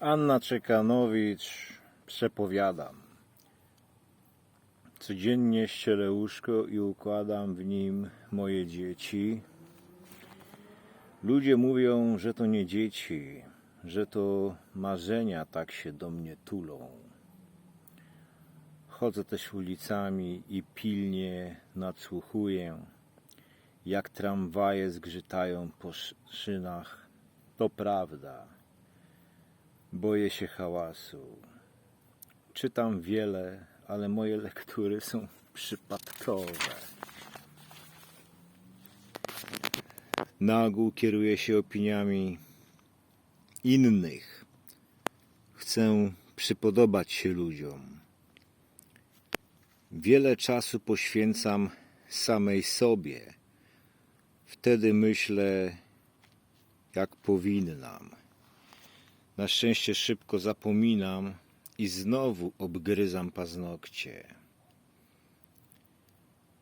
Anna Czekanowicz, przepowiadam. Codziennie ścielę łóżko i układam w nim moje dzieci. Ludzie mówią, że to nie dzieci, że to marzenia tak się do mnie tulą. Chodzę też ulicami i pilnie nadsłuchuję, jak tramwaje zgrzytają po sz- szynach. To prawda. Boję się hałasu. Czytam wiele, ale moje lektury są przypadkowe. Na ogół kieruję się opiniami innych. Chcę przypodobać się ludziom. Wiele czasu poświęcam samej sobie. Wtedy myślę, jak powinnam. Na szczęście szybko zapominam i znowu obgryzam paznokcie.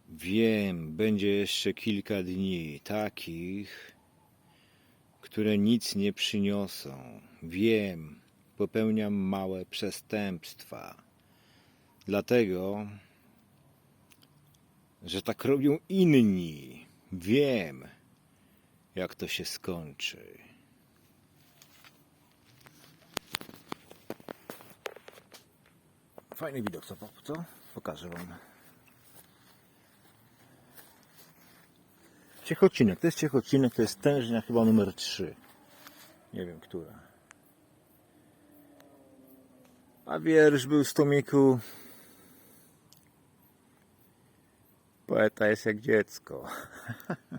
Wiem, będzie jeszcze kilka dni takich, które nic nie przyniosą. Wiem, popełniam małe przestępstwa. Dlatego, że tak robią inni. Wiem, jak to się skończy. Fajny widok, co? co? Pokażę wam. Ciechocinek, to jest Ciechocinek, to jest tężnia chyba numer 3. Nie wiem, która. A wiersz był z tomiku Poeta jest jak dziecko.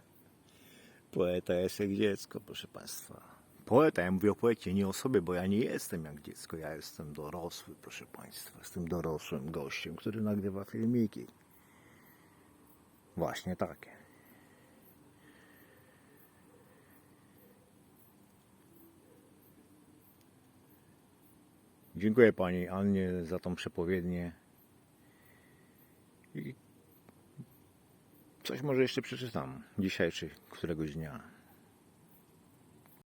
Poeta jest jak dziecko, proszę Państwa. Poeta, ja mówię o poecie, nie o sobie, bo ja nie jestem jak dziecko. Ja jestem dorosły, proszę Państwa. Jestem dorosłym gościem, który nagrywa filmiki. Właśnie takie. Dziękuję Pani Annie za tą przepowiednię. I coś może jeszcze przeczytam dzisiaj czy któregoś dnia.